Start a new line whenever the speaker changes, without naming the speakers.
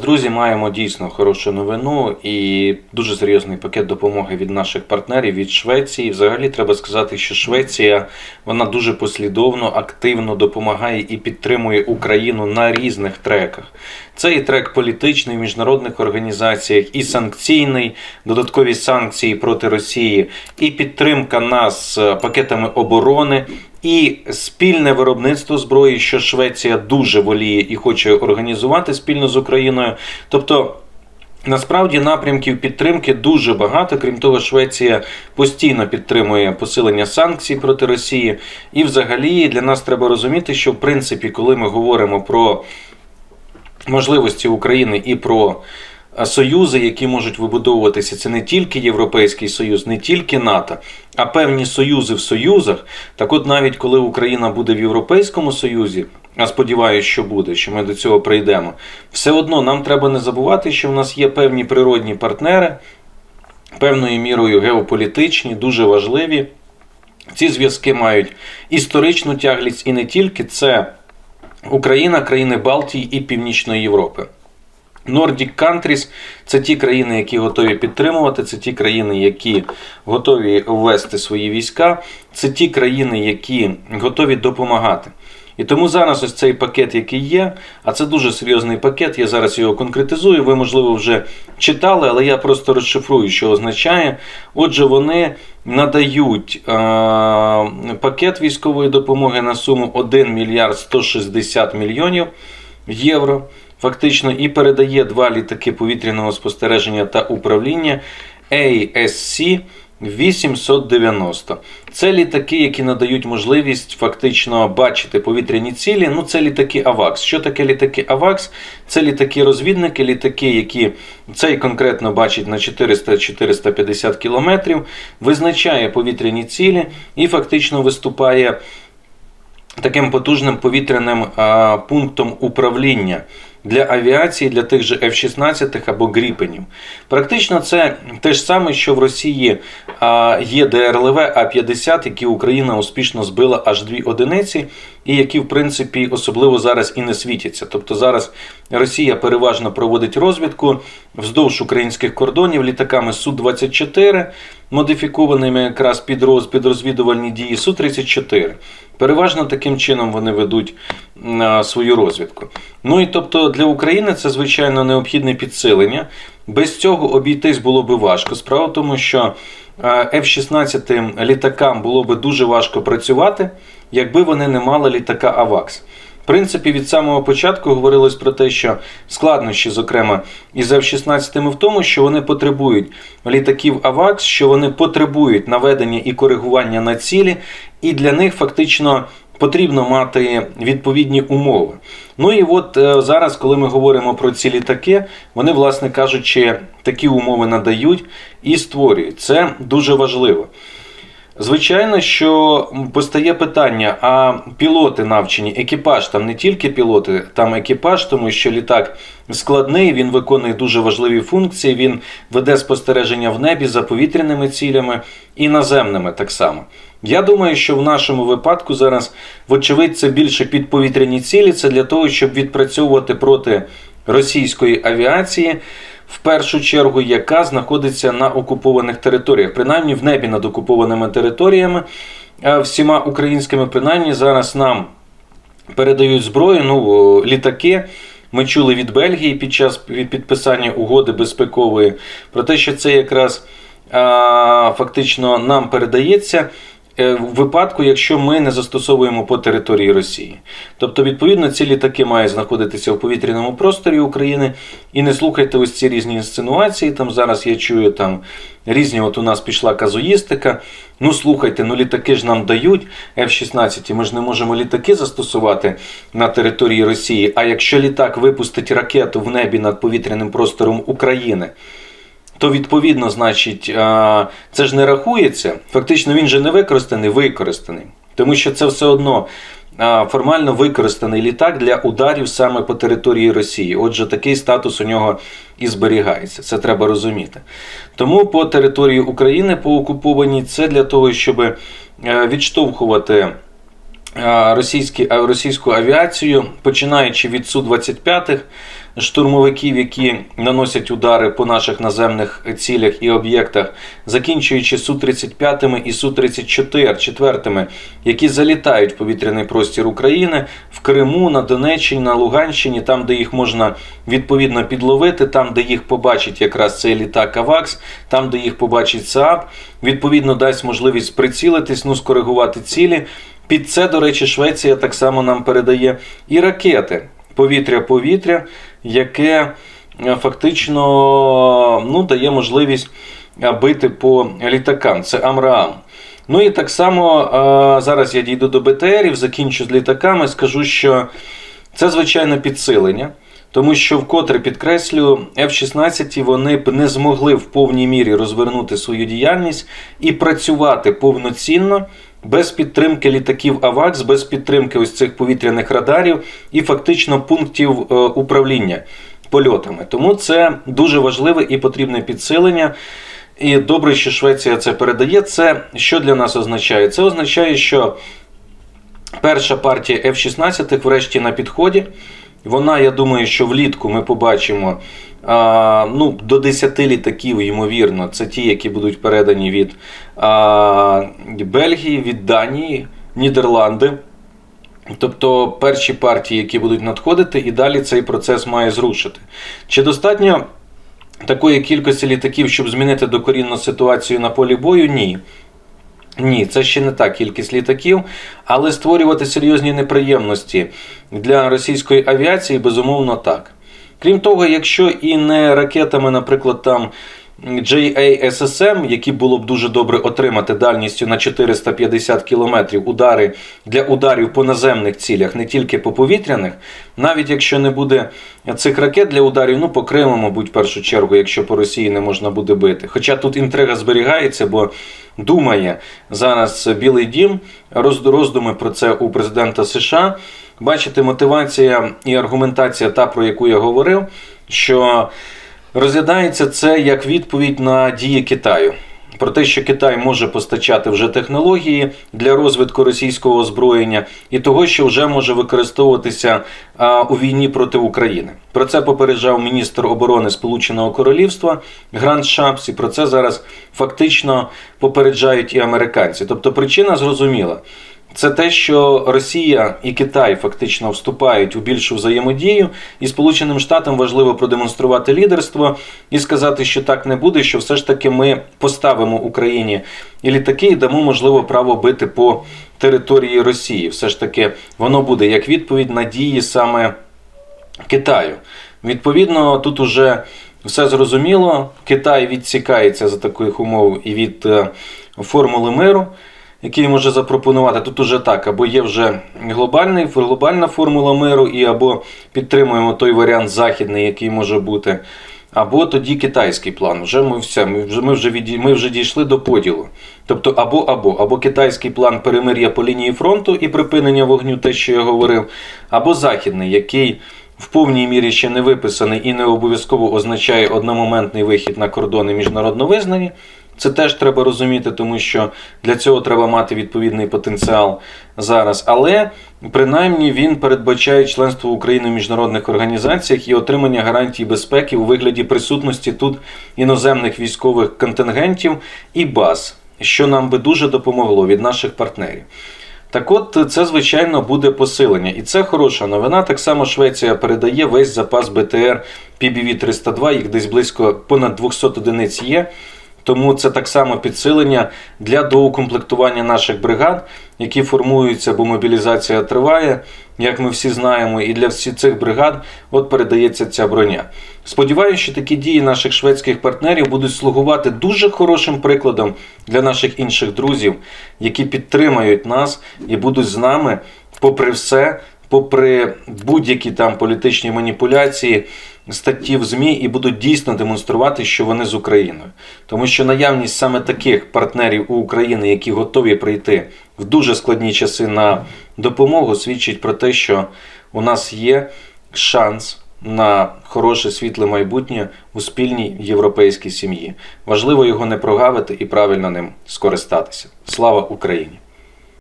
Друзі, маємо дійсно хорошу новину і дуже серйозний пакет допомоги від наших партнерів від Швеції. Взагалі треба сказати, що Швеція вона дуже послідовно, активно допомагає і підтримує Україну на різних треках. Це і трек політичний в міжнародних організаціях, і санкційний, додаткові санкції проти Росії, і підтримка нас е, пакетами оборони. І спільне виробництво зброї, що Швеція дуже воліє і хоче організувати спільно з Україною. Тобто. Насправді напрямків підтримки дуже багато. Крім того, Швеція постійно підтримує посилення санкцій проти Росії. І, взагалі, для нас треба розуміти, що в принципі, коли ми говоримо про можливості України і про е, союзи, які можуть вибудовуватися, це не тільки Європейський Союз, не тільки НАТО, а певні союзи в союзах. Так от навіть коли Україна буде в Європейському Союзі, а сподіваюся, що буде, що ми до цього прийдемо, все одно нам треба не забувати, що в нас є певні природні партнери, певною мірою геополітичні, дуже важливі. Ці зв'язки мають історичну тяглість і не тільки це Україна, країни Балтії і Північної Європи. Nordic Countries – це ті країни, які готові підтримувати, це ті країни, які готові ввести свої війська, це ті країни, які готові допомагати. І тому зараз ось цей пакет, який є, а це дуже серйозний пакет, я зараз його конкретизую. Ви, можливо, вже читали, але я просто розшифрую, що означає. Отже, вони надають е, пакет військової допомоги на суму 1 мільярд 160 мільйонів євро. Фактично, і передає два літаки повітряного спостереження та управління ASC 890. Це літаки, які надають можливість фактично бачити повітряні цілі. Ну, це літаки АВАКС. Що таке літаки АВАКС? Це літаки-розвідники, літаки, які цей конкретно бачить на 400-450 кілометрів, визначає повітряні цілі і фактично виступає таким потужним повітряним пунктом управління для авіації, для тих же F-16 або Гріпенів. Практично це те ж саме, що в Росії є ДРЛВ А-50, які Україна успішно збила аж дві одиниці, і які, в принципі, особливо зараз і не світяться. Тобто зараз Росія переважно проводить розвідку вздовж українських кордонів літаками Су-24, модифікованими якраз під роз- розвідувальні дії Су-34. Переважно таким чином вони ведуть свою розвідку. Ну і тобто для України це звичайно необхідне підсилення. Без цього обійтись було би важко. Справа в тому, що а, F-16 літакам було би дуже важко працювати, якби вони не мали літака АВАКС. В принципі, від самого початку говорилось про те, що складнощі, зокрема, із F-16 в тому, що вони потребують літаків АВАКС, що вони потребують наведення і коригування на цілі, і для них фактично потрібно мати відповідні умови. Ну і от е, зараз, коли ми говоримо про ці літаки, вони, власне кажучи, такі умови надають і створюють. Це дуже важливо. Звичайно, що постає питання: а пілоти навчені, екіпаж там не тільки пілоти, там екіпаж, тому що літак складний, він виконує дуже важливі функції. Він веде спостереження в небі за повітряними цілями і наземними так само. Я думаю, що в нашому випадку зараз, вочевидь, це більше підповітряні цілі. Це для того, щоб відпрацьовувати проти російської авіації в першу чергу, яка знаходиться на окупованих територіях, принаймні в небі над окупованими територіями, е, всіма українськими, принаймні зараз нам передають зброю, ну, літаки. Ми чули від Бельгії під час підписання угоди безпекової про те, що це якраз а, фактично нам передається в випадку, якщо ми не застосовуємо по території Росії. Тобто, відповідно, ці літаки мають знаходитися в повітряному просторі України. І не слухайте ось ці різні інсценуації. Там зараз я чую там різні, от у нас пішла казуїстика. Ну слухайте, ну літаки ж нам дають F-16, ми ж не можемо літаки застосувати на території Росії. А якщо літак випустить ракету в небі над повітряним простором України, то відповідно, значить, це ж не рахується. Фактично він же не використаний, використаний. Тому що це все одно формально використаний літак для ударів саме по території Росії. Отже, такий статус у нього і зберігається. Це треба розуміти. Тому по території України, по окупованій, це для того, щоб е, відштовхувати е, російські, російську авіацію, починаючи від Су-25, штурмовиків, які наносять удари по наших наземних цілях і об'єктах, закінчуючи Су-35 і Су-34, які залітають в повітряний простір України в Криму, на Донеччині, на Луганщині, там, де їх можна відповідно підловити, там, де їх побачить якраз цей літак АВАКС, там, де їх побачить СААП, відповідно дасть можливість прицілитись, ну, скоригувати цілі. Під це, до речі, Швеція так само нам передає і ракети повітря-повітря, яке е, фактично ну, дає можливість е, бити по літакам. Це Амраам. Ну і так само е, зараз я дійду до БТРів, закінчу з літаками, скажу, що це звичайно підсилення. Тому що вкотре підкреслюю, F-16 вони б не змогли в повній мірі розвернути свою діяльність і працювати повноцінно без підтримки літаків АВАКС, без підтримки ось цих повітряних радарів і фактично пунктів е, управління польотами. Тому це дуже важливе і потрібне підсилення. І добре, що Швеція це передає. Це що для нас означає? Це означає, що перша партія F-16 врешті на підході. Вона, я думаю, що влітку ми побачимо а, ну, до 10 літаків, ймовірно, це ті, які будуть передані від а, Бельгії, від Данії, Нідерланди. Тобто перші партії, які будуть надходити, і далі цей процес має зрушити. Чи достатньо такої кількості літаків, щоб змінити докорінну ситуацію на полі бою? Ні. Ні, це ще не та кількість літаків, але створювати серйозні неприємності для російської авіації безумовно так. Крім того, якщо і не ракетами, наприклад, там JASSM, які було б дуже добре отримати дальністю на 450 км удари для ударів по наземних цілях, не тільки по повітряних, навіть якщо не буде цих ракет для ударів, ну по Криму, мабуть, в першу чергу, якщо по Росії не можна буде бити. Хоча тут інтрига зберігається, бо думає зараз Білий Дім, роздуми про це у президента США. Бачите, мотивація і аргументація, та про яку я говорив, що розглядається це як відповідь на дії Китаю. Про те, що Китай може постачати вже технології для розвитку російського озброєння і того, що вже може використовуватися а, у війні проти України. Про це попереджав міністр оборони Сполученого Королівства Грант Шапс, і про це зараз фактично попереджають і американці. Тобто причина зрозуміла. Це те, що Росія і Китай фактично вступають у більшу взаємодію, і Сполученим Штатам важливо продемонструвати лідерство і сказати, що так не буде, що все ж таки ми поставимо Україні і літаки і дамо можливо право бити по території Росії. Все ж таки воно буде як відповідь на дії саме Китаю. Відповідно, тут уже все зрозуміло. Китай відсікається за таких умов і від е, формули миру який може запропонувати. Тут уже так, або є вже глобальний, глобальна формула миру, і або підтримуємо той варіант західний, який може бути. Або тоді китайський план. Вже ми все, ми вже ми вже від, ми вже дійшли до поділу. Тобто, або або або китайський план перемир'я по лінії фронту і припинення вогню, те, що я говорив, або західний, який в повній мірі ще не виписаний і не обов'язково означає одномоментний вихід на кордони міжнародно визнані. Це теж треба розуміти, тому що для цього треба мати відповідний потенціал зараз. Але принаймні він передбачає членство України в міжнародних організаціях і отримання гарантій безпеки у вигляді присутності тут іноземних військових контингентів і баз, що нам би дуже допомогло від наших партнерів. Так от, це, звичайно, буде посилення. І це хороша новина. Так само Швеція передає весь запас БТР PBV-302, їх десь близько понад 200 одиниць є. Тому це так само підсилення для доукомплектування наших бригад, які формуються, бо мобілізація триває, як ми всі знаємо, і для всіх цих бригад от передається ця броня. Сподіваюся, що такі дії наших шведських партнерів будуть слугувати дуже хорошим прикладом для наших інших друзів, які підтримають нас і будуть з нами, попри все попри будь-які там політичні маніпуляції, статті в ЗМІ і будуть дійсно демонструвати, що вони з Україною. Тому що наявність саме таких партнерів у Україні, які готові прийти в дуже складні часи на допомогу, свідчить про те, що у нас є шанс. На хороше світле майбутнє у спільній європейській сім'ї важливо його не прогавити і правильно ним скористатися. Слава Україні!